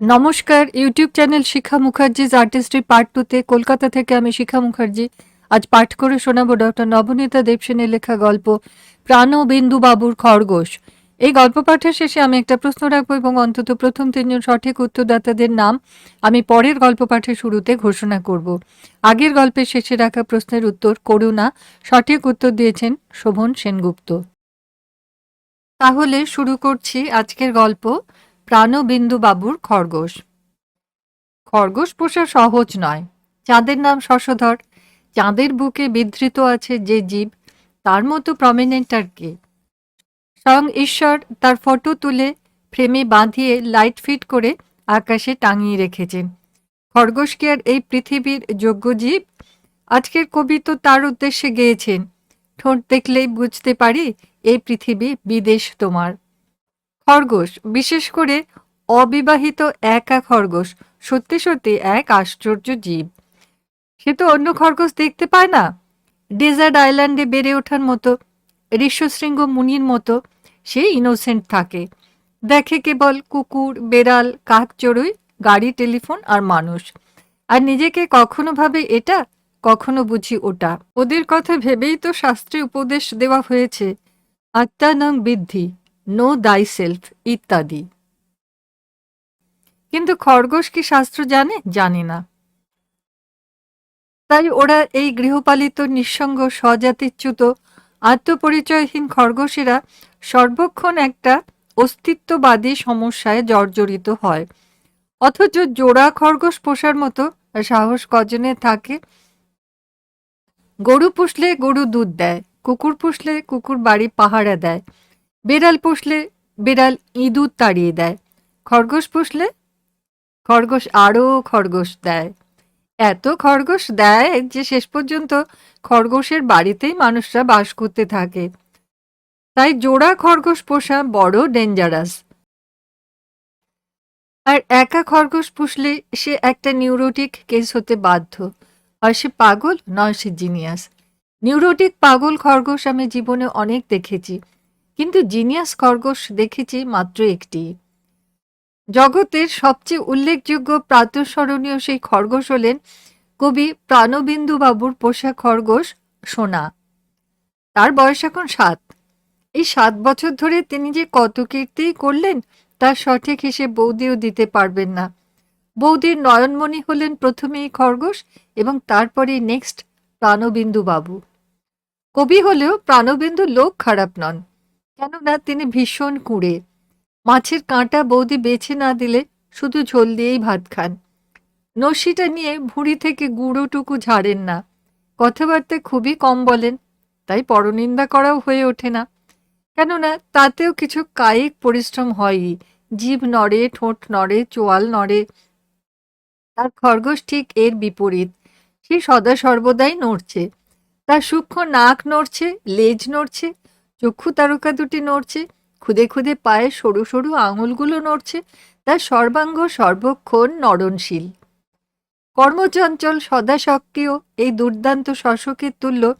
নমস্কার, YouTube channel Shikha Mukherjee's artistry part টুতে কলকাতা থেকে আমি শিখা মুখার্জি। আজ পাঠ করে শোনাবো ডক্টর নবনীতা দেবসেনের লেখা গল্প প্রাণবিন্দু বাবুর খরগোশ। এই গল্প পাঠের শেষে আমি একটা প্রশ্ন রাখব এবং অন্তত প্রথম তিনজন সঠিক উত্তরদাতাদের নাম আমি পরের গল্প পাঠের শুরুতে ঘোষণা করব। আগের গল্পের শেষে রাখা প্রশ্নের উত্তর, করুণা। সঠিক উত্তর দিয়েছেন শোভন সেনগুপ্ত। তাহলে শুরু করছি আজকের গল্প। প্রাণবিন্দু বাবুর খরগোশ। খরগোশ পোষা সহজ নয়। চাঁদের নাম শশধর। চাঁদের বুকে বিধৃত আছে যে জীব, তার মতো প্রমিনেন্ট আর কে? স্বয়ং ঈশ্বর তার ফটো তুলে ফ্রেমে বাঁধিয়ে লাইট ফিট করে আকাশে টাঙিয়ে রেখেছেন। খরগোশ কি আর এই পৃথিবীর যোগ্য জীব? আজকের কবি তো তার উদ্দেশ্যে গেয়েছেন। ঠোঁট দেখলেই বুঝতে পারি, এই পৃথিবী বিদেশ তোমার। খরগোশ, বিশেষ করে অবিবাহিত একা খরগোশ। সত্যি সত্যি এক আশ্চর্য জীব। সে তো অন্য খরগোশ দেখতে পায় না। ডেজার্ট আইল্যান্ডে বেড়ে ওঠার মতো ঋষ্যশৃঙ্গ মুনির মতো, সে ইনোসেন্ট থাকে। দেখে কেবল কুকুর, বেড়াল, কাক চড়ুই, গাড়ি, টেলিফোন আর মানুষ। আর নিজেকে কখনো ভাবে এটা, কখনো বুঝি ওটা। ওদের কথা ভেবেই তো শাস্ত্রে উপদেশ দেওয়া হয়েছে, আত্মানং বৃদ্ধি। নো দাই সেলফ ইত্যাদি। কিন্তু খরগোশ কি শাস্ত্র জানে? জানে না। তাই ওরা এই গৃহপালিত, নিঃসঙ্গ, স্বজাতিচ্যুত, আত্মপরিচয়হীন খরগোশেরা সর্বক্ষণ একটা অস্তিত্ববাদী সমস্যায় জর্জরিত হয়। অথচ জোড়া খরগোশ পোষার মতো সাহস কজনে থাকে? গরু পুষলে গরু দুধ দেয়, কুকুর পুষলে কুকুর বাড়ি পাহারা দেয়। বেড়াল পুষলে বেড়াল ইঁদুর তাড়িয়ে দেয়। খরগোশ পুষলে খরগোশ আরও খরগোশ দেয়। এত খরগোশ দেয় যে শেষ পর্যন্ত খরগোশের বাড়িতেই মানুষরা বাস করতে থাকে। তাই জোড়া খরগোশ পোষা বড় ডেঞ্জারাস আর একা খরগোশ পুষলে সে একটা নিউরোটিক কেস হতে বাধ্য। হয় সে পাগল নয় সে জিনিয়াস নিউরোটিক পাগল খরগোশ আমি জীবনে অনেক দেখেছি। কিন্তু জিনিয়াস খরগোশ দেখেছি মাত্র একটি। জগতের সবচেয়ে উল্লেখযোগ্য প্রাতঃস্মরণীয় সেই খরগোশ হলেন কবি প্রাণবিন্দু বাবুর পোষা খরগোশ সোনা। তার বয়স এখন সাত। এই সাত বছর ধরে তিনি যে কত কীর্তিই করলেন তার সঠিক হিসেব বৌদিও দিতে পারবেন না। বৌদির নয়নমণি হলেন প্রথমেই খরগোশ এবং তারপরে নেক্সট প্রাণবিন্দু বাবু কবি হলেও প্রাণবিন্দু লোক খারাপ নন। কেননা তিনি ভীষণ কুঁড়ে। মাছের কাঁটা বৌদি বেছে না দিলে শুধু ঝোল দিয়েই ভাত খান। নস্যিটা নিয়ে ভুঁড়ি থেকে গুঁড়োটুকু ঝাড়েন না। কথাবার্তা খুবই কম বলেন, তাই পরনিন্দা করাও হয়ে ওঠে না। কেননা তাতেও কিছু কায়িক পরিশ্রম হয়ই। জীব নড়ে, ঠোঁট নড়ে, চোয়াল নড়ে। তার খরগোশ ঠিক এর বিপরীত। সে সদা সর্বদাই নড়ছে। তার সূক্ষ্ম নাক নড়ছে, লেজ নড়ছে চক্ষু তারকা দুটি নড়ছে, খুদে খুদে পায়ে সরু সরু আঙুলগুলো নড়ছে তার সর্বাঙ্গ, সর্বক্ষণ নরণশীল। কর্মচঞ্চল, সদা সক্রিয়, এই দুর্দান্ত শশকের তুল্য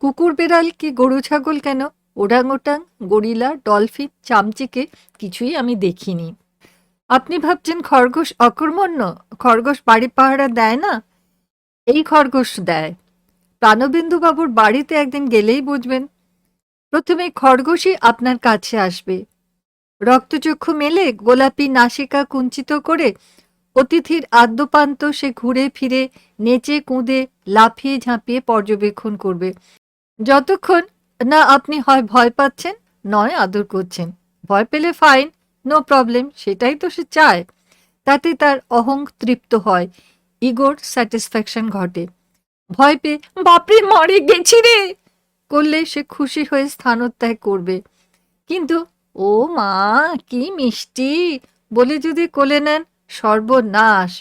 কুকুর বেড়াল কি গরু ছাগল কেন? ওরাংওটাং গরিলা, ডলফিন, চামচিকে কিছুই আমি দেখিনি। আপনি ভাবছেন খরগোশ অকর্মণ্য? খরগোশ বাড়ি পাহারা দেয় না? এই খরগোশ দেয়। প্রাণবিন্দুবাবুর বাড়িতে একদিন গেলেই বুঝবেন প্রথমে খরগোশই আপনার কাছে আসবে। রক্তচক্ষু মেলে গোলাপি নাসিকা কুঞ্চিত করে অতিথির আদ্যপান্ত সে ঘুরে ফিরে নেচে কুঁদে লাফিয়ে ঝাঁপিয়ে পর্যবেক্ষণ করবে। যতক্ষণ না আপনি হয় ভয় পাচ্ছেন, নয় আদর করছেন। ভয় পেলে ফাইন নো প্রবলেম সেটাই তো সে চায়। তাতে তার অহং তৃপ্ত হয়, ইগোর স্যাটিসফ্যাকশন ঘটে। ভয় পেয়ে, বাপরে, মরে গেছি রে! করলে সে খুশি হয়ে স্থানত্যাগ করবে। কিন্তু, ও মা, কি মিষ্টি! বলে যদি কোলে নেন, সর্বনাশ!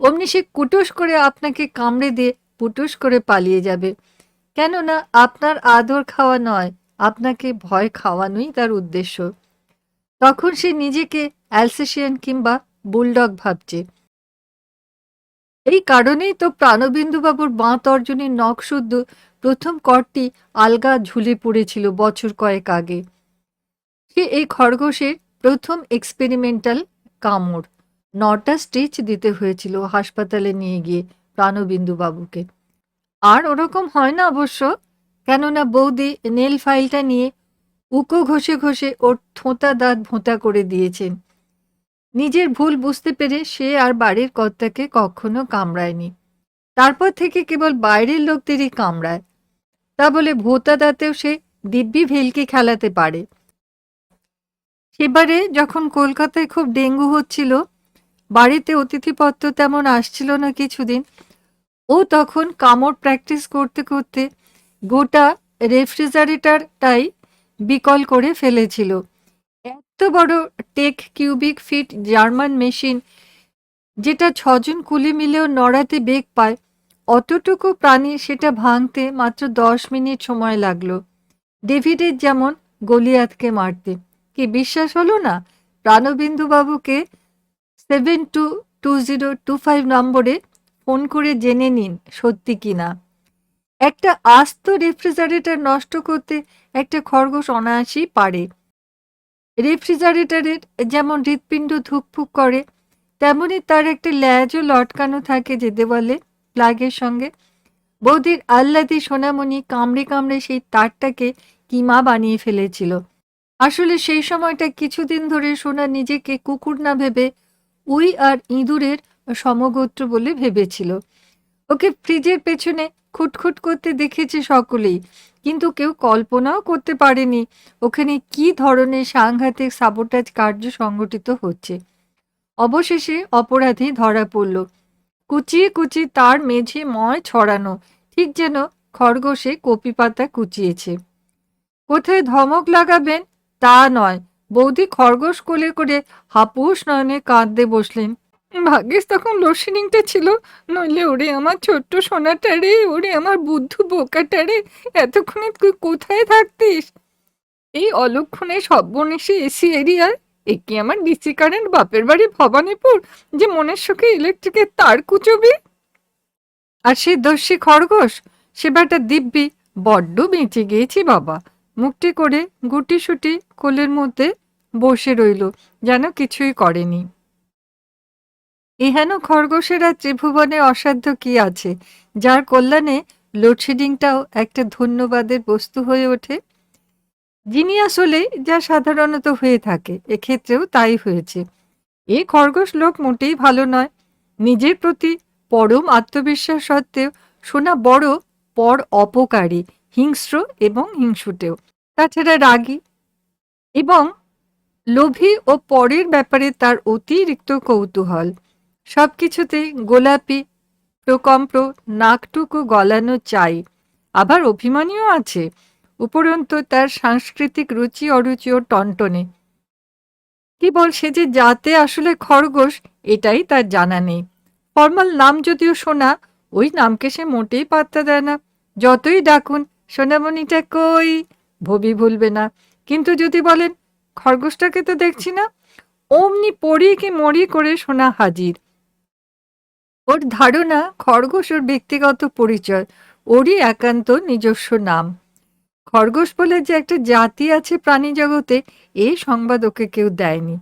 অমনি সে কুটুস করে আপনাকে কামড়ে দিয়ে পুটুস করে পালিয়ে যাবে। কেননা, আপনার আদর খাওয়া নয়, আপনাকে ভয় খাওয়ানোই তার উদ্দেশ্য। তখন সে নিজেকে অ্যালসেশিয়ান কিংবা বুলডগ ভাবছে। এই কারণেই তো প্রাণবিন্দুবাবুর বাঁ তর্জনীর নখ শুদ্ধ প্রথম করটি আলগা ঝুলে পড়েছিল বছর কয়েক আগে। সে এই খরগোশের প্রথম এক্সপেরিমেন্টাল কামড়। নটা স্টিচ দিতে হয়েছিল হাসপাতালে নিয়ে গিয়ে প্রাণবিন্দু বাবুকে আর ওরকম হয় না অবশ্য, কেননা বৌদি নেল ফাইলটা নিয়ে উকো ঘষে ঘষে ওর থোঁতা দাঁত ভোঁতা করে দিয়েছেন। নিজের ভুল বুঝতে পেরে সে আর বাড়ির কর্তাকে কখনো কামড়ায়নি। তারপর থেকে কেবল বাইরের লোকদেরই কামড়ায়। তা বলে ভোতাদাতেও সে দিব্যি ভেলকি খেলাতে পারে। সেবারে যখন কলকাতায় খুব ডেঙ্গু হচ্ছিল, বাড়িতে অতিথিপত্র তেমন আসছিল না কিছুদিন, ও তখন কামড় প্র্যাকটিস করতে করতে গোটা রেফ্রিজারেটরটাই বিকল করে ফেলেছিল। এত বড় টেক কিউবিক ফিট জার্মান মেশিন, যেটা ছজন কুলি মিলেও নড়াতে বেগ পায়, অতটুকু প্রাণী সেটা ভাঙতে মাত্র দশ মিনিট সময় লাগল। ডেভিডের যেমন গলিয়াতকে মারতে। কি বিশ্বাস হলো না? প্রাণবিন্দু বাবুকে seven two two zero two five নম্বরে ফোন করে জেনে নিন সত্যি কি না। একটা আস্ত রেফ্রিজারেটর নষ্ট করতে একটা খরগোশ অনায়াসই পারে। রেফ্রিজারেটরের যেমন হৃৎপিণ্ড ধুকফুক করে, তেমনি তার একটা ল্যাজও লটকানো থাকে যে দেওয়ালে প্লাগের সঙ্গে। বৌদির আহ্লাদি সোনামণি কামড়ে কামড়ে সেই তারটাকে কিমা বানিয়ে ফেলেছিল। আসলে সেই সময়টা কিছুদিন ধরে সোনা নিজেকে কুকুর না ভেবে উই আর ইঁদুরের সমগোত্র বলে ভেবেছিল। ওকে ফ্রিজের পেছনে খুটখুট করতে দেখেছে সকলেই, কিন্তু কেউ কল্পনাও করতে পারেনি ওখানে কি ধরনের সাংঘাতিক সাবোটাজ কার্য সংগঠিত হচ্ছে। অবশেষে অপরাধী ধরা পড়ল। কুচিয়ে কুচি তার মেঝে ময় ছড়ানো, ঠিক যেন খরগোশে কপি পাতা কুচিয়েছে। কোথায় ধমক লাগাবেন? তা নয়, বৌদি খরগোশ কোলে করে হাপুস নয়নে কাঁদতে বসলেন। ভাগ্যিস তখন লোডশেডিংটা ছিল, নইলে ওরে আমার ছোট্ট সোনাটা রে, ওরে আমার বুদ্ধু বোকাটা রে, এতক্ষণে তুই কোথায় থাকতিস? এই অলক্ষণে সর্বনেশে এসি এরিয়ায় একে আমার ডিসি কারেন্ট বাপের বাড়ি ভবানীপুর, যে মনের সুখে ইলেকট্রিকের তার কুচবি? আর সে দস্যি খরগোশ, সে সেবাটা দিব্যি, বড্ড বেঁচে গিয়েছি বাবা। মুখটি করে গুটি সুটি কোলের মধ্যে বসে রইল, যেন কিছুই করেনি। ইহেন খরগোশেরা ত্রিভুবনে অসাধ্য কি আছে? যার কল্যাণে লোডশেডিংটাও একটা ধন্যবাদের বস্তু হয়ে ওঠে। যিনি আসলে যা সাধারণত হয়ে থাকে, এক্ষেত্রেও তাই হয়েছে। এ খরগোশ লোক মোটেই ভালো নয়। নিজের প্রতি পরম আত্মবিশ্বাস সত্ত্বেও শোনা বড়, পর অপকারী, হিংস্র এবং হিংসুটেও, তাছাড়া রাগী। এবং লোভী ও পরের ব্যাপারে তার অতিরিক্ত কৌতূহল। সব কিছুতেই গোলাপি প্রকম্প নাকটুকু গলানো চাই। আবার অভিমানীও আছে। উপরন্তু তার সাংস্কৃতিক রুচি অরুচিও টনটনে। কেবল সে যে যাতে আসলে খরগোশ, এটাই তার জানা নেই। ফর্মাল নাম যদিও শোনা ওই নামকে সে মোটেই পাত্তা দেয় না। যতই ডাকুন, সোনামণিটা কই? ভবি ভুলবে না। কিন্তু যদি বলেন, খরগোশটাকে তো দেখছি না। অমনি পড়ি কি মরি করে সোনা হাজির। ওর ধারণা খরগোশ ওর ব্যক্তিগত পরিচয়, ওরই একান্ত নিজস্ব নাম। খরগোশ বলে যে একটা জাতি আছে প্রাণী জগতে, এই সংবাদ ওকে কেউ দেয়নি।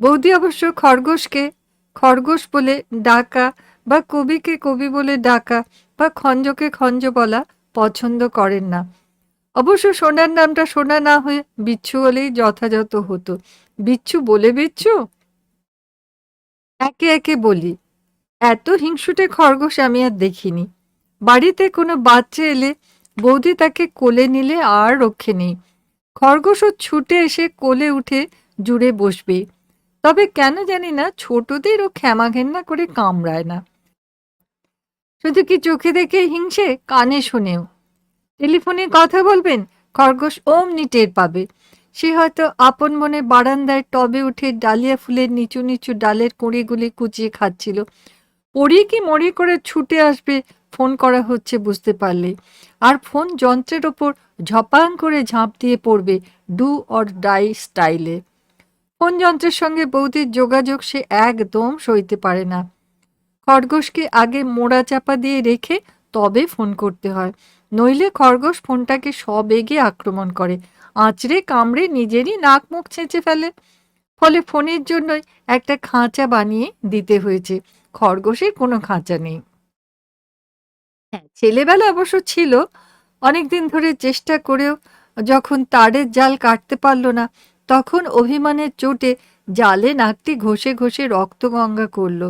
বৌদি অবশ্য খরগোশকে, খরগোশ বলে ডাকা বা কবিকে কবি বলে ডাকা বা খঞ্জকে খঞ্জ বলা পছন্দ করেন না। অবশ্য সোনার নামটা সোনা না হয়ে বিচ্ছু বলেই যথাযথ হতো। বিচ্ছু বলে বিচ্ছু? একে একে বলি। এত হিংসুটে খরগোশ আমি আর দেখিনি। বাড়িতে কোনো বাচ্চা এলে বৌদি তাকে কোলে নিলে আর রক্ষে নেই। খরগোশও ছুটে এসে কোলে উঠে জুড়ে বসবে। তবে কেন জানি না ছোটদের ও ক্ষমা ঘেন্না করে কামড়ায় না। শুধু কি চোখে দেখে হিংসে? কানে শুনেও। টেলিফোনে কথা বলবেন, খরগোশ অমনি টের পাবে। সে হয়তো আপন মনে বারান্দায় টবে উঠে ডালিয়া ফুলের নিচু নিচু ডালের কুঁড়িগুলি কুচিয়ে খাচ্ছিল। পড়ি কি মরি করে ছুটে আসবে? ফোন করা হচ্ছে বুঝতে পারলে। আর ফোন যন্ত্রের ওপর ঝপাং করে ঝাঁপ দিয়ে পড়বে ডু অর ডাই স্টাইলে। ফোন যন্ত্রের সঙ্গে বৌদির যোগাযোগ সে একদম সইতে পারে না। খরগোশকে আগে মোড়া চাপা দিয়ে রেখে তবে ফোন করতে হয়। নইলে খরগোশ ফোনটাকে সবেগে আক্রমণ করে। আঁচড়ে, কামড়ে নিজেরই নাক মুখ ছেঁচে ফেলে। ফলে ফোনের জন্যই একটা খাঁচা বানিয়ে দিতে হয়েছে। খরগোশের কোনো খাঁচা নেই। হ্যাঁ। ছেলেবেলা অবশ্য ছিল অনেকদিন ধরে চেষ্টা করেও যখন তারের জাল কাটতে পারল না তখন অভিমানের চোটে জালে নাকটি ঘষে ঘষে রক্তগঙ্গা করল।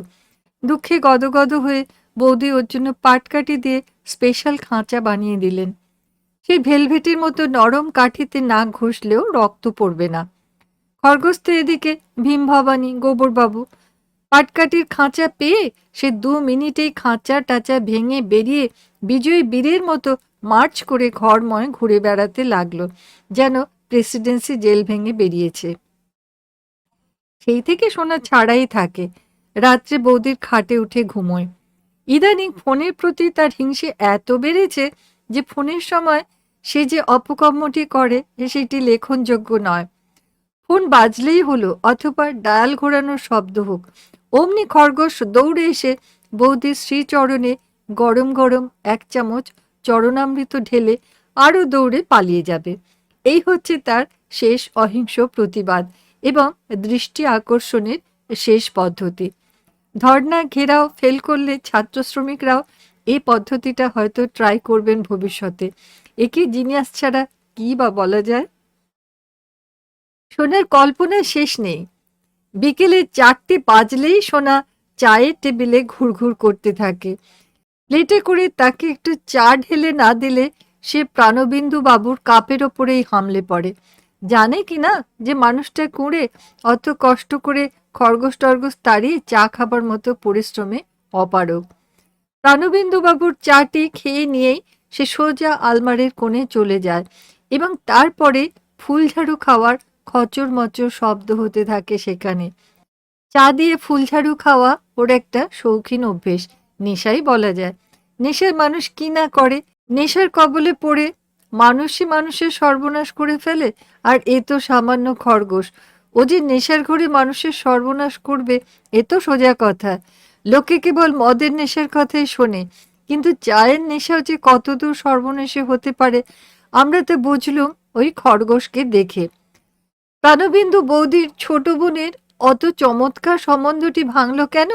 দুঃখে গদগদ হয়ে বৌদি ওর জন্য পাটকাঠি দিয়ে স্পেশাল খাঁচা বানিয়ে দিলেন। সেই ভেলভেটির মতো নরম কাঠিতে নাক ঘষলেও রক্ত পড়বে না। খরগোশ তো এদিকে ভীম ভবানী গোবরবাবু পাটকাঠির খাঁচা পেয়ে সে দু মিনিটেই খাঁচা টাচা ভেঙে বেরিয়ে বিজয়ী বীরের মতো মার্চ করে ঘরময় ঘুরে বেড়াতে লাগল, যেন প্রেসিডেন্সি জেল ভেঙে বেরিয়েছে। সেই থেকে সোনা ছাড়াই থাকে। রাত্রে বৌদির খাটে উঠে ঘুমোয়। ইদানিং ফোনের প্রতি তার হিংসে এত বেড়েছে যে ফোনের সময় সে যে অপকর্মটি করে সেটি লেখনযোগ্য নয়। ফোন বাজলেই হলো, অথবা ডায়াল ঘোরানোর শব্দ হোক অমনি খরগোশ দৌড়ে এসে বৌদির শ্রীচরণে গরম গরম এক চামচ চরণামৃত ঢেলে আরও দৌড়ে পালিয়ে যাবে। এই হচ্ছে তার শেষ অহিংস প্রতিবাদ এবং দৃষ্টি আকর্ষণের শেষ পদ্ধতি। ধর্না ঘেরাও ফেল করলে ছাত্র শ্রমিকরাও এই পদ্ধতিটা হয়তো ট্রাই করবেন ভবিষ্যতে। একে জিনিয়াস ছাড়া কি বা বলা যায়? সোনার কল্পনার শেষ নেই। বিকেলে চারটে বাজলেই সোনা চায়ের টেবিলে ঘুরঘুর করতে থাকে। প্লেটে করে তাকে একটু চা ঢেলে না দিলে সে প্রাণবিন্দু বাবুর কাপের ওপরেই হামলে পড়ে। জানে কি না যে মানুষটা কুঁড়ে অত কষ্ট করে খরগোশ টরগোশ তাড়িয়ে চা খাবার মতো পরিশ্রমে অপারক প্রাণবিন্দু বাবুর চাটি খেয়ে নিয়েই সে সোজা আলমারির কোণে চলে যায় এবং তারপরে ফুলঝাড়ু খাওয়ার খচর মচর শব্দ হতে থাকে সেখানে। চা দিয়ে ফুলঝাড়ু খাওয়া ওর একটা শৌখিন অভ্যেস, নেশাই বলা যায়। নেশার মানুষ কি না করে? নেশার কবলে পড়ে মানুষই মানুষের সর্বনাশ করে ফেলে, আর এ তো সামান্য খরগোশ। ও যে নেশার ঘরে মানুষের সর্বনাশ করবে, এ তো সোজা কথা। লোকে কেবল মদের নেশার কথাই শোনে, কিন্তু চায়ের নেশাও যে কতদূর সর্বনেশে হতে পারে, আমরা তো বুঝলুম ওই খরগোশকে দেখে। প্রাণবিন্দু বৌদির ছোট বোনের অত চমৎকার সম্বন্ধটি ভাঙল কেন?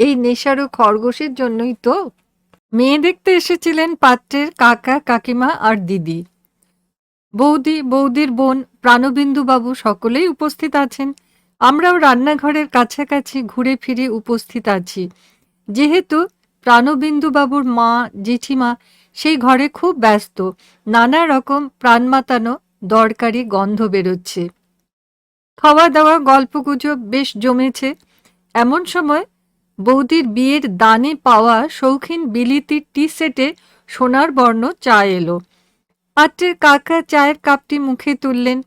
এই নেশারও খরগোশের জন্যই তো। মেয়ে দেখতে এসেছিলেন পাত্রের কাকা, কাকিমা আর দিদি। বৌদি, বৌদির বোন প্রাণবিন্দু বাবু সকলেই উপস্থিত আছেন। আমরাও রান্নাঘরের কাছাকাছি ঘুরে ফিরে উপস্থিত আছি। যেহেতু প্রাণবিন্দু বাবুর মা, জেঠিমা সেই ঘরে খুব ব্যস্ত, নানা রকম প্রাণ মাতানো দরকারি গন্ধ বেরোচ্ছে। খাওয়া দাওয়া গল্পগুজব বেশ জমেছে। এমন সময় বৌদির বিয়ের দানে পাওয়া শৌখিন বিলিতির টি সেটে সোনার বর্ণ চা এলো। পাত্রের কাকা চায়ের কাপটি মুখে তুললেন।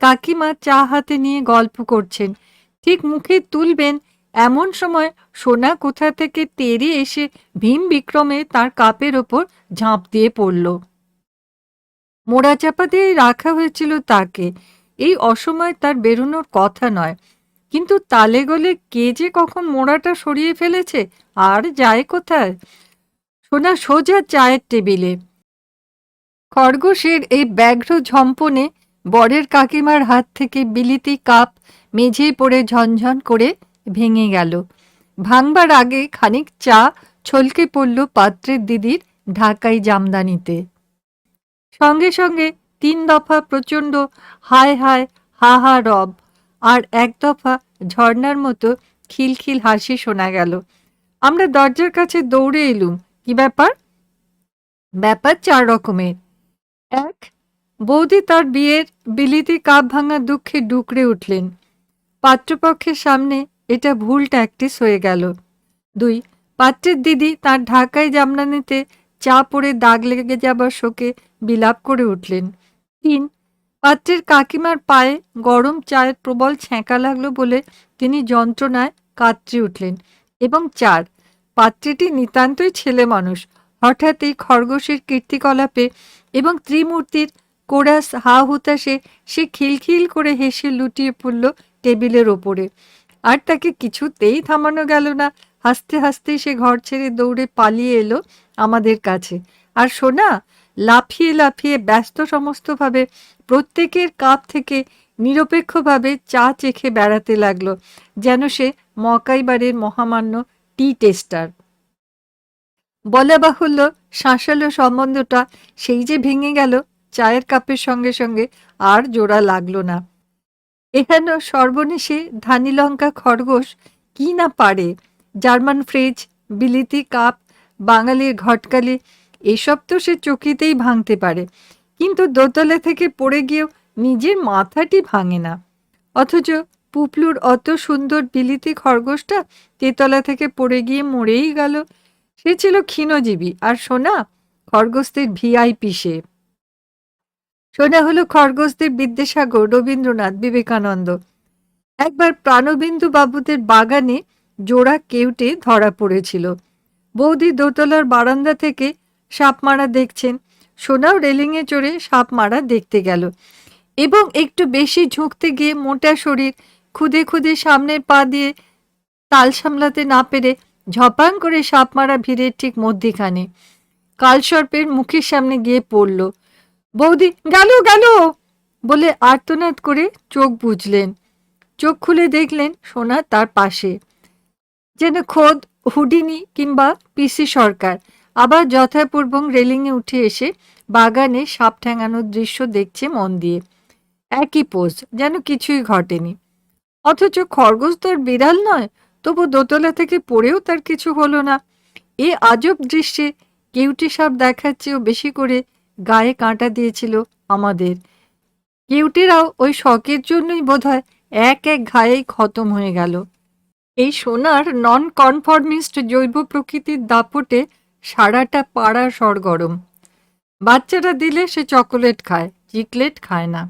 কাকিমা চা হাতে নিয়ে গল্প করছেন। ঠিক মুখে তুলবেন, এমন সময় সোনা কোথা থেকে তেরে এসে ভীম বিক্রমে তার কাপের ওপর ঝাঁপ দিয়ে পড়ল। মোড়া চাপা দিয়ে রাখা হয়েছিল তাকে। এই অসময় তার বেরোনোর কথা নয়। কিন্তু তালে গলে কে যে কখন মোড়াটা সরিয়ে ফেলেছে, আর যায় কোথায়? সোনা সোজা চায়ের টেবিলে। খরগোশের এই ব্যাঘ্র ঝম্পনে বরের কাকিমার হাত থেকে বিলিতি কাপ মেঝে পড়ে ঝনঝন করে ভেঙে গেল। ভাঙবার আগে খানিক চা ছলকে পড়ল পাত্রের দিদির ঢাকাই জামদানিতে। সঙ্গে সঙ্গে তিন দফা প্রচণ্ড হায় হায়, হা হা রব। আর এক দফা ঝর্নার মতো খিলখিল হাসি শোনা গেল। আমরা দরজার কাছে দৌড়ে এলুম। কি ব্যাপার? ব্যাপার চার রকমের। এক, বৌদি তার বিয়ের বিলিতি কাপ ভাঙা দুঃখে ডুকরে উঠলেন। পাত্রপক্ষের সামনে এটা ভুল ট্যাকটিস হয়ে গেল। দুই, পাত্রের দিদি তার ঢাকায় জামদানিতে চা পড়ে দাগ লেগে যাবার শোকে বিলাপ করে উঠলেন। তিন, পাত্রের কাকিমার পায়ে গরম চায়ের প্রবল ছ্যাঁকা লাগল বলে তিনি যন্ত্রণায় কাতরে উঠলেন। এবং চার, পাত্রীটি নিতান্তই ছেলে মানুষ। হঠাৎ এই খরগোশের কীর্তিকলাপে এবং ত্রিমূর্তির কোরাস হা হুতাশে সে খিলখিল করে হেসে লুটিয়ে পড়ল টেবিলের ওপরে। আর তাকে কিছুতেই থামানো গেল না। হাসতে হাসতে সে ঘর ছেড়ে দৌড়ে পালিয়ে এলো আমাদের কাছে। আর সোনা লাফিয়ে লাফিয়ে ব্যস্ত সমস্তভাবে প্রত্যেকের কাপ থেকে নিরপেক্ষভাবে চা চেখে বেড়াতে লাগল, যেন সে মকাইবারের মহামান্য টি টেস্টার। বলা বাহুল্য শাঁসালো সম্বন্ধটা সেই যে ভেঙে গেল, চায়ের কাপের সঙ্গে সঙ্গে আর জোড়া লাগল না। এখানে সর্বনেশে ধানিলঙ্কা খরগোশ কি না পারে? জার্মান ফ্রিজ, বিলিতি কাপ, বাঙালির ঘটকালি এসব তো সে চকিতেই ভাঙতে পারে। কিন্তু দোতলা থেকে পড়ে গিয়েও নিজের মাথাটি ভাঙে না। অথচ পুপলুর অত সুন্দর বিলিতি খরগোশটা তেতলা থেকে পড়ে গিয়ে মরেই গেল। সে ছিল ক্ষীণজীবী। আর সোনা, খরগোশদের ভিআইপি সে। সোনা হলো খরগোশদের বিদ্যাসাগর রবীন্দ্রনাথ বিবেকানন্দ। একবার প্রাণবিন্দু বাবুদের বাগানে জোড়া কেউটে ধরা পড়েছিল। বৌদি দোতলার বারান্দা থেকে সাপ মারা দেখছেন। সোনাও রেলিংয়ে চড়ে সাপ মারা দেখতে গেল। এবং একটু বেশি ঝুঁকতে গিয়ে মোটা শরীর খুদে খুদে সামনের পা দিয়ে তাল সামলাতে না পেরে ঝপাং করে সাপ মারা ভিড়ের ঠিক মধ্যিখানে কালসর্পের মুখের সামনে গিয়ে পড়ল। বৌদি, গেল গেল! বলে আর্তনাদ করে চোখ বুঝলেন চোখ খুলে দেখলেন সোনা তার পাশে। যেন খোদ হুডিনি কিংবা পিসি সরকার। আবার যথাপূর্বং রেলিংয়ে উঠে এসে বাগানে সাপ ঠ্যাঙানোর দৃশ্য দেখছে মন দিয়ে। একই পোজ, যেন কিছুই ঘটেনি। অথচ খরগোশ তো আর বিড়াল নয়, তবু দোতলা থেকে পড়েও তার কিছু হলো না। এ আজব দৃশ্যে কেউটি সাপ দেখার চেয়েও বেশি করে গায়ে কাঁটা দিয়েছিল আমাদের। কেউটিরাও ওই শখের জন্যই বোধহয় এক এক ঘায়েই খতম হয়ে গেল। এই সোনার নন কনফর্মিস্ট জৈব প্রকৃতির দাপটে সারাটা পাড়া সরগরম বাচ্চারা দিলে সে চকোলেট খায়, চিকলেট খায় না।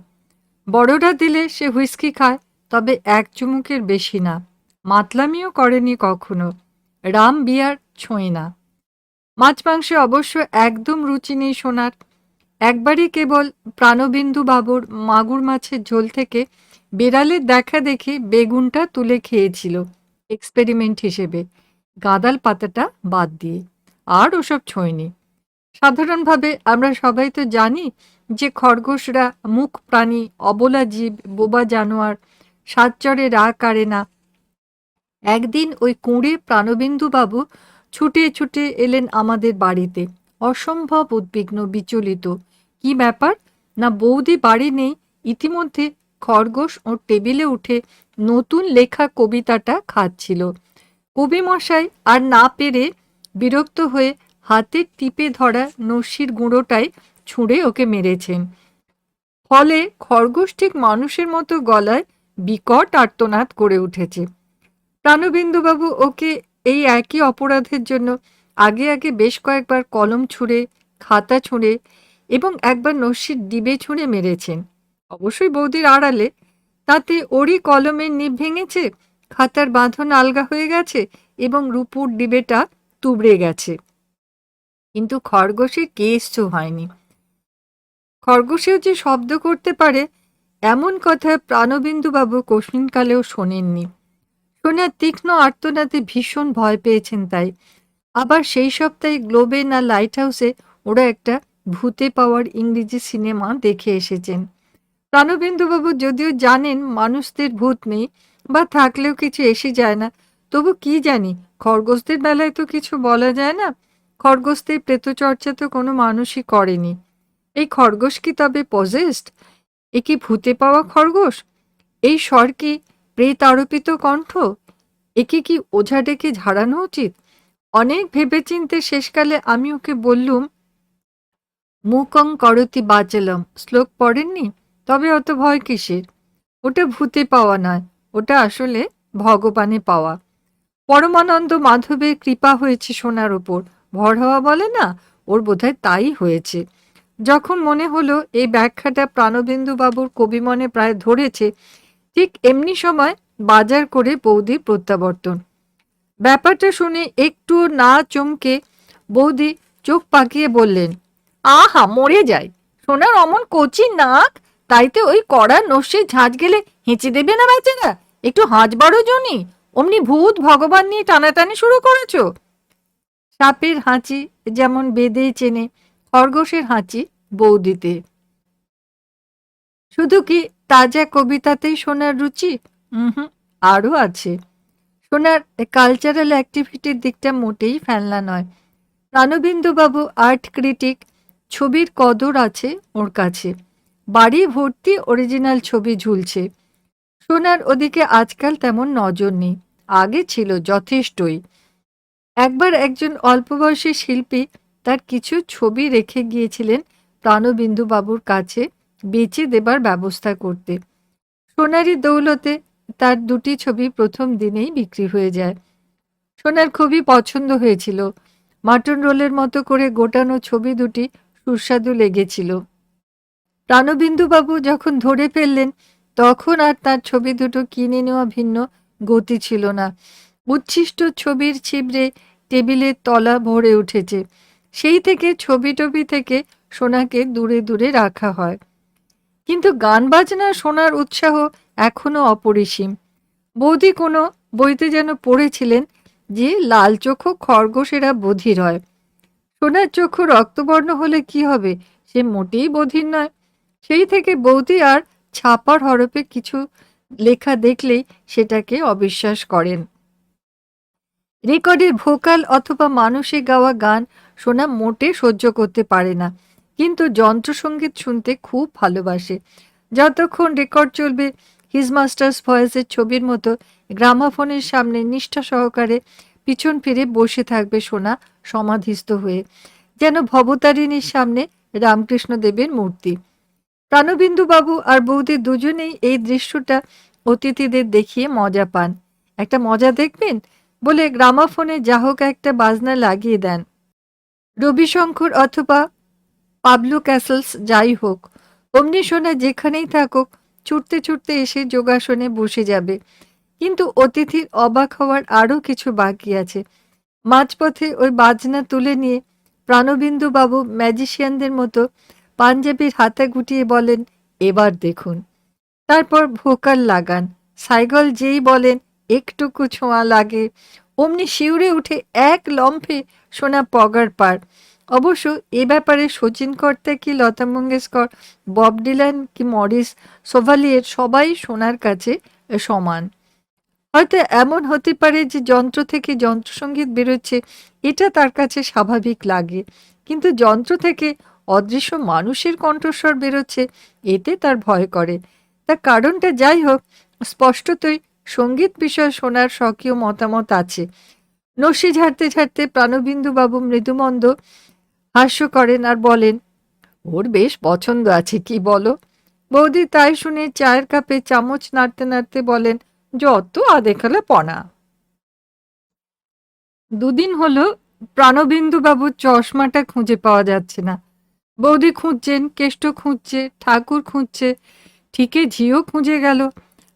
বড়রা দিলে সে হুইস্কি খায়, তবে এক চুমুকের বেশি না। মাতলামিও করেনি কখনো। রাম বিয়ার ছোঁয় না। মাছ মাংসে অবশ্য একদম রুচি নেই সোনার। একবারই কেবল প্রাণবিন্দু বাবুর মাগুর মাছের ঝোল থেকে বেড়ালের দেখা দেখে বেগুনটা তুলে খেয়েছিল। এক্সপেরিমেন্ট হিসেবে। গাদাল পাতাটা বাদ দিয়ে। আর ওসব ছোঁয়নি। সাধারণভাবে আমরা সবাই তো জানি যে খরগোশরা মুখ প্রাণী, অবলা জীব, বোবা জানোয়ার সাতচরে রা কারে না। একদিন ওই কুঁড়ে প্রাণবিন্দু বাবু ছুটে ছুটে এলেন আমাদের বাড়িতে। অসম্ভব উদ্বিগ্ন, বিচলিত। কি ব্যাপার? না বৌদি বাড়ি নেই? ইতিমধ্যে খরগোশ ও টেবিলে উঠে নতুন লেখা কবিতাটা খাচ্ছিল। কবি মশাই আর না পেরে বিরক্ত হয়ে হাতে টিপে ধরা নস্যির গুঁড়োটাই ছুঁড়ে ওকে মেরেছেন। ফলে খরগোশ ঠিক মানুষের মতো গলায় বিকট আর্তনাদ করে উঠেছে। প্রাণবিন্দুবাবু ওকে এই একই অপরাধের জন্য আগে আগে বেশ কয়েকবার কলম ছুঁড়ে, খাতা ছুঁড়ে এবং একবার নস্যির ডিবে ছুঁড়ে মেরেছেন। অবশ্যই বৌদির আড়ালে। তাতে ওরই কলমের নিভ ভেঙেছে, খাতার বাঁধন আলগা হয়ে গেছে এবং রূপুর ডিবেটা তুবড়ে গেছে। কিন্তু খরগোশের কেসও হয়নি। খরগোশেও যে শব্দ করতে পারে, এমন কথা প্রাণবিন্দুবাবু কোশ্চিনকালেও শোনেননি। সোনার তীক্ষ্ণ আর্তনাতে ভীষণ ভয় পেয়েছেন তাই। আবার সেই সপ্তাহে গ্লোবে না লাইট হাউসে ওরা একটা ভূতে পাওয়ার ইংরেজি সিনেমা দেখে এসেছেন। প্রাণবিন্দুবাবু যদিও জানেন মানুষদের ভূত নেই বা থাকলেও কিছু এসে যায় না তবু কি জানি, খরগোশদের বেলায় তো কিছু বলা যায় না। খরগোশদের প্রেতচর্চা তো কোনো মানুষই করেনি। এই খরগোশ কি তবে পজেস্ট এ কি ভূতে পাওয়া খরগোশ? এই স্বর কি প্রেত আরোপিত কণ্ঠ? একে কি ওঝা ডেকে ঝাড়ানো উচিত? অনেক ভেবেচিন্তে শেষকালে আমি ওকে বললুম, মুকং করতি বাচলম, শ্লোক পড়েননি? তবে অত ভয় কিসের? ওটা ভূতে পাওয়া নয়, ওটা আসলে ভগবানে পাওয়া। পরমানন্দ মাধবের কৃপা হয়েছে সোনার ওপর ভর হওয়া বলে না, ওর বোধহয় তাই হয়েছে। যখন মনে হলো এই ব্যাখ্যাটা প্রাণবিন্দু বাবুর কবি মনে প্রায় ধরেছে, ঠিক এমনি সময় বাজার করে বৌদি প্রত্যাবর্তন। ব্যাপারটা শুনে একটু না চমকে বৌদি চোখ পাকিয়ে বললেন, আহা, মরে যায়। সোনার অমন কচি নাক। তাইতে ওই কড়া নস্যে ঝাঁজ গেলে হেঁচে দেবে না বেচারা? একটু হাঁচ বড় জনি। অমনি ভূত ভগবান নিয়ে টানাটানি শুরু করেছ? সাপের হাঁচি যেমন বেদে চেনে খরগোশের হাঁচি বৌদিতে। শুধু কি তাজা কবিতাতেই সোনার রুচি? হুম আরও আছে। সোনার কালচারাল অ্যাক্টিভিটির দিকটা মোটেই ফেলনা নয়। প্রাণবিন্দুবাবু আর্ট ক্রিটিক ছবির কদর আছে ওর কাছে। বাড়ি ভর্তি অরিজিনাল ছবি ঝুলছে। সোনার ওদিকে আজকাল তেমন নজর নেই। আগে ছিল যথেষ্টই। একবার একজন অল্পবয়সী শিল্পী তার কিছু ছবি রেখে গিয়েছিলেন প্রাণবিন্দু বাবুর কাছে বেচে দেবার ব্যবস্থা করতে। সোনারি দৌলতে তার দুটি ছবি প্রথম দিনেই বিক্রি হয়ে যায়। সোনার খুবই পছন্দ হয়েছিল। মাটন রোলের মতো করে গোটানো ছবি দুটি সুস্বাদু লেগেছিল। প্রাণবিন্দুবাবু যখন ধরে ফেললেন, তখন আর তার ছবি দুটো কিনে নেওয়া ভিন্ন গতি ছিল না। উচ্ছিষ্ট ছবির ছিবড়ে টেবিলের তলা ভরে উঠেছে। সেই থেকে ছবি টবি থেকে সোনাকে দূরে দূরে রাখা হয়। কিন্তু গান বাজনা শোনার উৎসাহ এখনও অপরিসীম। বৌদি কোনো বইতে যেন পড়েছিলেন যে লাল চক্ষু খরগোশেরা বধির হয়। সোনার চক্ষু রক্তবর্ণ হলে কি হবে সে মোটেই বধির নয়। সেই থেকে বৌদি আর ছাপার হরপে কিছু লেখা দেখলেই সেটাকে অবিশ্বাস করেন। রেকর্ডের ভোকাল অথবা মানুষে গাওয়া গান শোনা মোটে সহ্য করতে পারে না, কিন্তু যন্ত্রসঙ্গীত শুনতে খুব ভালোবাসে। যতক্ষণ রেকর্ড চলবে হিজ মাস্টার্স ভয়েসের ছবির মতো গ্রামাফোনের সামনে নিষ্ঠা সহকারে পিছন ফিরে বসে থাকবে সোনা সমাধিস্থ হয়ে, যেন ভবতারিণীর সামনে রামকৃষ্ণ দেবের মূর্তি। বাবু আর বৌদি দুজনেই এই দৃশ্যটা অতিথিদের দেখিয়ে মজা পান। একটা মজা দেখবেন? বলে গ্রামাফোনে যা হোক একটা বাজনা লাগিয়ে দেন। রবিশঙ্কর অথবা পাবলু ক্যাসেলস যাই হোক, অমনি সোনা যেখানেই থাকুক, ছুটতে ছুটতে এসে যোগাসনে বসে যাবে। কিন্তু অতিথির অবাক হওয়ার আরও কিছু বাকি আছে। মাঝপথে ওই বাজনা তুলে নিয়ে প্রাণবিন্দু বাবু ম্যাজিশিয়ানদের মতো পাঞ্জাবির হাতে গুটিয়ে বলেন, এবার দেখুন। তারপর ভোকাল লাগান। সাইগল যেই বলেন, একটুকু ছোঁয়া লাগে। অমনি শিউরে উঠে এক লম্ফে সোনা পগার পার। অবশ্য এ ব্যাপারে শচীন কর্তা কি, লতা মঙ্গেশকর, বব ডিলান কি, মরিস সোভালিয়ের সবাই সোনার কাছে সমান। হয়তো এমন হতে পারে যে যন্ত্র থেকে যন্ত্রসঙ্গীত বেরোচ্ছে, এটা তার কাছে স্বাভাবিক লাগে। কিন্তু যন্ত্র থেকে অদৃশ্য মানুষের কণ্ঠস্বর বেরোচ্ছে, এতে তার ভয় করে। তার কারণটা যাই হোক, স্পষ্টতই সংগীত বিষয় শোনার স্বকীয় মতামত আছে। নসি ঝাড়তে ঝাড়তে প্রাণবিন্দু বাবু মৃদুমন্দ হাস্য করেন আর বলেন, ওর বেশ পছন্দ আছে, কি বলো? বৌদি তাই শুনে চায়ের কাপে চামচ নাড়তে নাড়তে বলেন, যত আদেখালে পনা দুদিন হলো প্রাণবিন্দু বাবুর চশমাটা খুঁজে পাওয়া যাচ্ছে না। বৌদি খুঁজছেন, কেষ্ট খুঁজছে, ঠাকুর খুঁজছে, ঠিকই ঝিও খুঁজে গেল।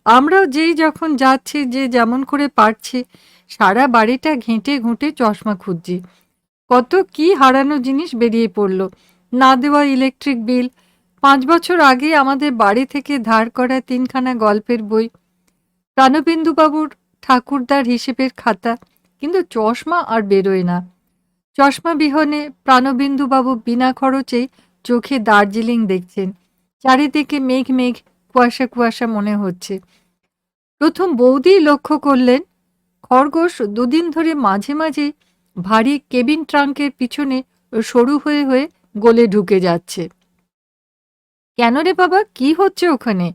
আমরাও যেই যখন যাচ্ছি, যে যেমন করে পারছি, সারা বাড়িটা ঘেঁটে ঘুঁটে চশমা খুঁজছি। কত কি হারানো জিনিস বেরিয়ে পড়ল। না দেওয়া ইলেকট্রিক বিল, পাঁচ বছর আগে আমাদের বাড়ি থেকে ধার করা তিনখানা গল্পের বই, প্রাণবিন্দুবাবুর ঠাকুরদার হিসেবের খাতা, কিন্তু চশমা আর বেরোয় না। চশমা বিহনে প্রাণবিন্দুবাবু বিনা খরচেই চোখে দার্জিলিং দেখছেন। চারিদিকে মেঘ মেঘ, কুয়াশা কুয়াশা মনে হচ্ছে। প্রথম বৌদি লক্ষ্য করলেন, খরগোশ দুদিন ধরে মাঝে মাঝে ভারী কেবিন ট্রাঙ্কের পিছনে সরু হয়ে হয়ে গলে ঢুকে যাচ্ছে। কেন রে বাবা, কি হচ্ছে ওখানে?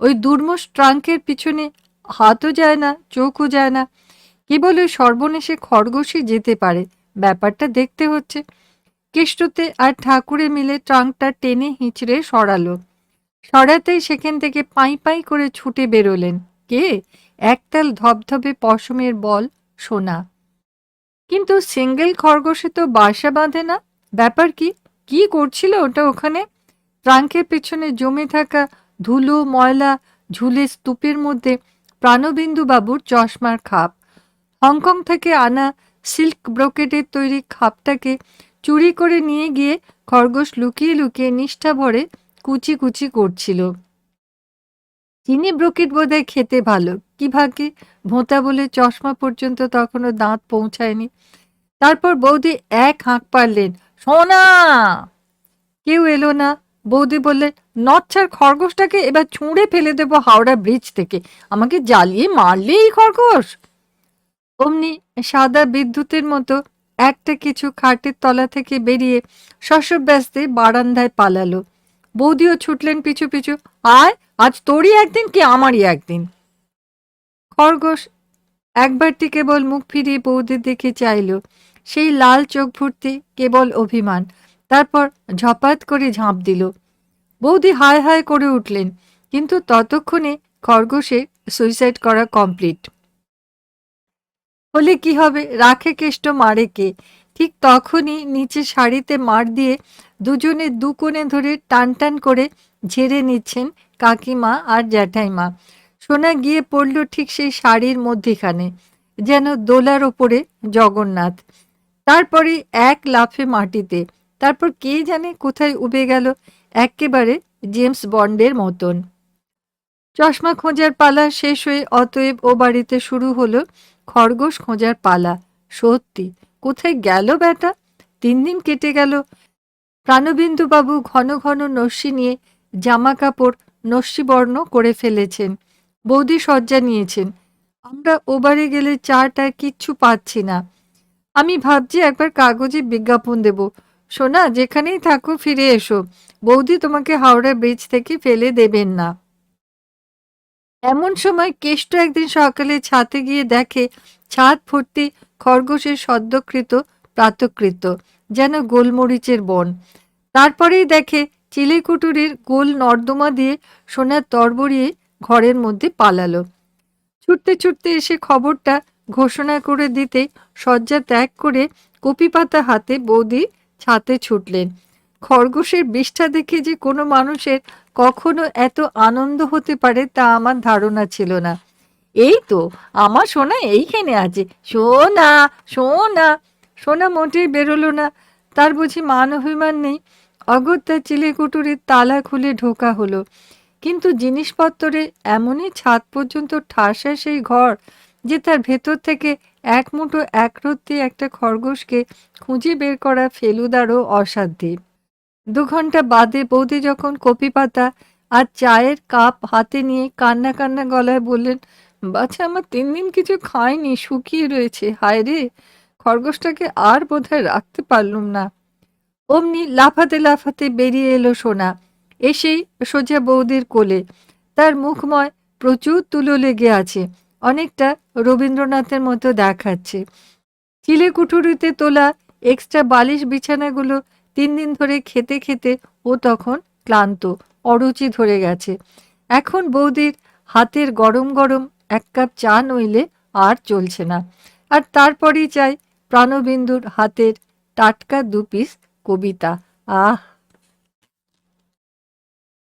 ওই দুর্মস ট্রাঙ্কের পিছনে হাতও যায় না, চোখও যায় না। কেবল ওই সর্বনেশে খরগোশই যেতে পারে। ব্যাপারটা দেখতে হচ্ছে। কেষ্টতে আর ঠাকুরে মিলে ট্রাঙ্কটা টেনে হিঁচড়ে সরালো। সরাতেই সেখান থেকে পাই পাই করে ছুটে বেরোলেন। কে? একতাল ধবধবে পশমের বল, সোনা। কিন্তু সিঙ্গেল খরগোশে তো বাসা বাঁধে না। ব্যাপার কি? কি করছিল ওটা ওখানে? ট্রাঙ্কের পেছনে জমে থাকা ধুলো, ময়লা, ঝুলে স্তূপের মধ্যে প্রাণবিন্দু বাবুর চশমার খাপ। হংকং থেকে আনা সিল্ক ব্রোকেটের তৈরি খাপটাকে চুরি করে নিয়ে গিয়ে খরগোশ লুকিয়ে লুকিয়ে নিষ্ঠা ভরে কুচি কুচি করছিল। চিনি ব্রোকেট বোধহয় খেতে ভালো। কি ভাগ্যে? ভোঁতা বলে চশমা পর্যন্ত তখনও দাঁত পৌঁছায়নি। তারপর বৌদি এক হাঁক পারলেন, সোনা! কেউ এলো না। বৌদি বললেন, নচ্ছার খরগোশটাকে এবার ছুঁড়ে ফেলে দেবো হাওড়া ব্রিজ থেকে। আমাকে জ্বালিয়ে মারলে এই খরগোশ। অমনি সাদা বিদ্যুতের মতো একটা কিছু খাটের তলা থেকে বেরিয়ে শস্যব্যস্তে বারান্দায় পালালো। বৌদিও ছুটলেন পিছু পিছু, আয়, আজ তোরই একদিন কি আমারই একদিন? খরগোশ একবারটি কেবল মুখ ফিরিয়ে বৌদির দিকে চাইল। সেই লাল চোখ ভর্তি কেবল অভিমান। তারপর ঝপাত করে ঝাঁপ দিল। বৌদি হায় হায় করে উঠলেন, কিন্তু ততক্ষণে খরগোশে সুইসাইড করা কমপ্লিট। হলে কি হবে? রাখে কেষ্ট মারে কে? ঠিক তখনই নিচে শাড়িতে মার দিয়ে দুজনে দু কোণে ধরে টান টান করে ঝেড়ে নিচ্ছেন কাকিমা আর জ্যাঠাইমা। সোনা গিয়ে পড়ল ঠিক সেই শাড়ির মধ্যেখানে, যেন দোলার ওপরে জগন্নাথ। তারপরে এক লাফে মাটিতে, তারপর কে জানে কোথায় উবে গেল, একেবারে জেমস বন্ডের মতন। চশমা খোঁজার পালা শেষ হয়ে অতএব ও বাড়িতে শুরু হলো খরগোশ খোঁজার পালা। সত্যি, কোথায় গেল বেটা তিন দিন কেটে গেল। প্রাণবিন্দুবাবু ঘন ঘন নস্যি নিয়ে জামা কাপড় নস্যিবর্ণ করে ফেলেছেন বৌদি শয্যা নিয়েছেন। আমরা ওবারে গেলে চাটা কিচ্ছু পাচ্ছি না। আমি ভাবছি একবার কাগজে বিজ্ঞাপন দেব। সোনা, যেখানেই থাকো, ফিরে এসো। বৌদি তোমাকে হাওড়া ব্রিজ থেকে ফেলে দেবেন না। এমন সময় কেষ্ট একদিন সকালে ছাতে গিয়ে দেখে, ছাদ ভর্তি খরগোশের সদ্যকৃত, প্রাতকৃত, যেন গোলমরিচের বন। তারপরেই দেখে, চিলেকুটুরির গোল নর্দমা দিয়ে সোনার তরবরিয়ে ঘরের মধ্যে পালালো। ছুটতে ছুটতে এসে খবরটা ঘোষণা করে দিতে শয্যা ত্যাগ করে কপি পাতা হাতে বৌদি ছাতে ছুটলেন। খরগোশের বিষ্ঠা দেখে যে কোনো মানুষের কখনো এত আনন্দ হতে পারে তা আমার ধারণা ছিল না। এই তো, আমার সোনা এইখানে আছে। সোনা সোনা। সোনা মোটেই বেরোলো না। তার বুঝি মান অভিমান নেই। অগত্যা চিলেকুটুরির তালা খুলে ঢোকা হলো। কিন্তু জিনিসপত্রে এমনই ছাদ পর্যন্ত ঠাসা সেই ঘর যে তার ভেতর থেকে এক মুঠো একরত্তি একটা খরগোশকে খুঁজে বের করা ফেলুদারও অসাধ্যে দু ঘণ্টা বাদে বৌদি যখন কপি পাতা আর চায়ের কাপ হাতে নিয়ে কান্না কান্না গলায় বললেন বাচ্চা আমার তিন দিন কিছু খায়নি শুকিয়ে রয়েছে। হায় রে, খরগোশটাকে আর বোধহয় রাখতে পারলুম না। অমনি লাফাতে লাফাতে বেরিয়ে এলো সোনা। এসেই সোজা বৌদির কোলে। তার মুখময় প্রচুর তুলো লেগে আছে। অনেকটা রবীন্দ্রনাথের মতো দেখাচ্ছে। চিলে কুঠুরিতে তোলা এক্সট্রা বালিশ বিছানাগুলো তিন দিন ধরে খেতে খেতে ও তখন ক্লান্ত, অরুচি ধরে গেছে। এখন বৌদির হাতের গরম গরম এক কাপ চা নইলে আর চলছে না। আর তারপরেই চাই প্রাণবিন্দুর হাতের টাটকা দু পিস কবিতা। আহ!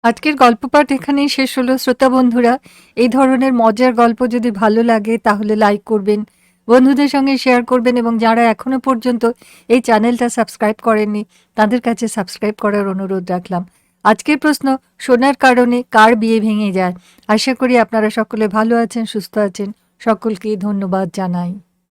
আজকের গল্প পাঠ এখানেই শেষ হলো। শ্রোতা বন্ধুরা, এই ধরনের মজার গল্প যদি ভালো লাগে তাহলে লাইক করবেন বন্ধুদের সঙ্গে শেয়ার করবেন এবং যারা এখনও পর্যন্ত এই চ্যানেলটা সাবস্ক্রাইব করেননি, তাদের কাছে সাবস্ক্রাইব করার অনুরোধ রাখলাম। আজকের প্রশ্ন সোনার কারণে কার বিয়ে ভেঙে যায়? আশা করি আপনারা সকলে ভালো আছেন, সুস্থ আছেন। সকলকে ধন্যবাদ জানাই।